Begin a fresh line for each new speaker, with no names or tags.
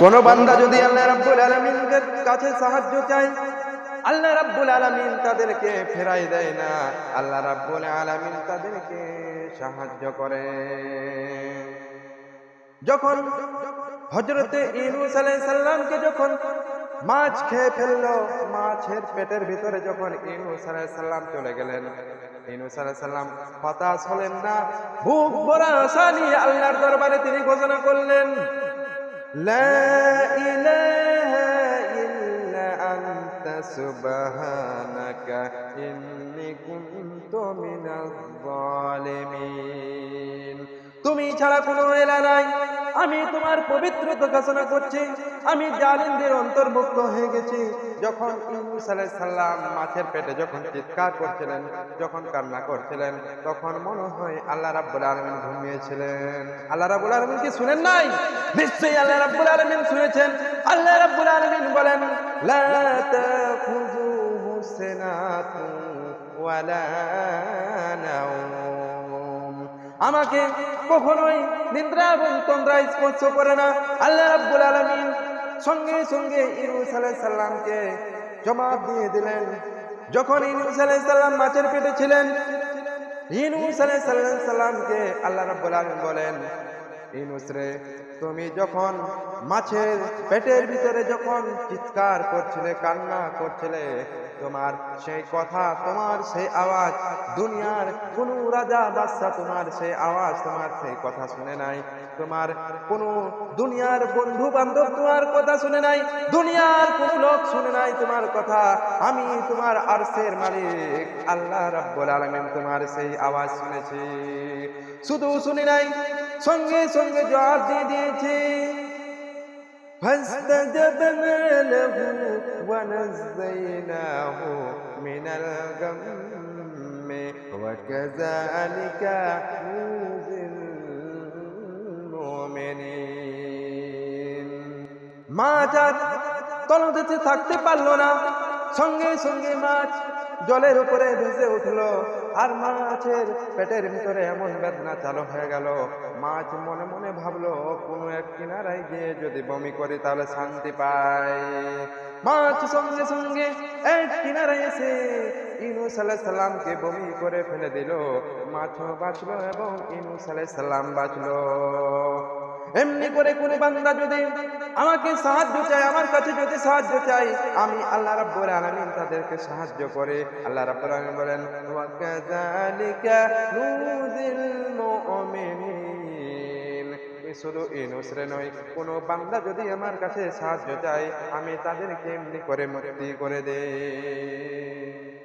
কোন বান্দা যদি আল্লাহ রাব্বুল আলামিনের কাছে সাহায্য চায়, আল্লাহ রাব্বুল আলামিন তাদেরকে ফেরাই দেয় না। আল্লাহ রাব্বুল আলামিন তাদেরকে সাহায্য করে। যখন হজরতে ইনুস আলাইহিস সালামকে যখন মাছ খেয়ে ফেলল, মাছের পেটের ভিতরে যখন ইনুস আলাইহিস সালাম চলে গেলেন ইনুস আলাইহিস সালাম হতাশ হলেন না, বুক ভরা আশা নিয়ে আল্লাহর দরবারে তিনি ঘোষণা করলেন لا إله إلا أنت سبحانك إني كنت من الظالمين তুমি ছাড়া কোনো এলা নাই আমি তোমার পবিত্রতা ঘোষণা করছি, আমি জালিমদের অন্তর্ভুক্ত হয়ে গেছি। যখন সালাম মাছের পেটে যখন চিৎকার করছিলেন, যখন কান্না করছিলেন, তখন মনে হয় আল্লাহ রাব্বুল আলামিন ঘুমিয়েছিলেন। আল্লাহ রাব্বুল আলামিন কি শুনেন নাই? নিশ্চয়ই আল্লাহ রাব্বুল আলামিন শুনেছেন। আল্লাহ রাব্বুল আলামিন বলেন, লা তাখুযুহু ওয়ালা আমাকে কখনোই নিদ্রা এবং তন্দ্রা স্পর্শ করে না। আল্লাহ রাব্বুল আলমিন সঙ্গে সঙ্গে ইরুস আলাইসাল্লামকে জবাব দিয়ে দিলেন। যখন ইনুস আলাইসাল্লাম মাছের পেটে ছিলেন আলাইহিস সাল্লামকে আল্লাহ রাব্বুল আলম বলেন ইউনুস রে তুমি যখন মাছের পেটের ভিতরে যখন চিৎকার করছিলে, কান্না করছিলে, তোমার সেই কথা, তোমার সেই আওয়াজ, দুনিয়ার কোন রাজা বাদশা তোমার সেই আওয়াজ, তোমার সেই কথা শুনে নাই। তোমার কোন দুনিয়ার বন্ধু বান্ধব তোমার কথা শুনে নাই। দুনিয়ার কোন লোক শুনে নাই তোমার কথা। আমি তোমার আরশের মালিক, আল্লাহ রাব্বুল আলামিন তোমার সেই আওয়াজ শুনেছি। শুধু শুনি নাই সঙ্গে সঙ্গে জবাব দিয়ে দিয়েছে فاستجبنا له ونزيناه من الغم وكذلك ننجي المؤمنين মাছ আর তলদেশে থাকতে পারলো না সঙ্গে সঙ্গে মাছ জলের উপরে ভেসে উঠল। আর মাছের পেটের ভিতরে এমন বেদনা চালু হয়ে গেল। মাছ মনে মনে ভাবলো, কোনো এক কিনারায় গিয়ে যদি বমি করি তাহলে শান্তি পাই। মাছ সঙ্গে সঙ্গে এক কিনারায় এসে ইনুস সালামকে বমি করে ফেলে দিল। মাছও বাঁচলো এবং ইনুস সালাম বাঁচলো। এমনি করে কোন বান্দা যদি আমাকে সাহায্য চায় আমার কাছে যদি সাহায্য চাই, আমি আল্লাহ রাব্বুল আলামিন তাদেরকে সাহায্য করে। আল্লাহ রাব্বুল আলামিন বলেন ওয়া কাযালিকা নুযিল মুমিনিন। শুধু এই নয়, কোনো বান্দা যদি আমার কাছে সাহায্য চায়, আমি তাদেরকে এমনি করে মুক্তি করে দেই।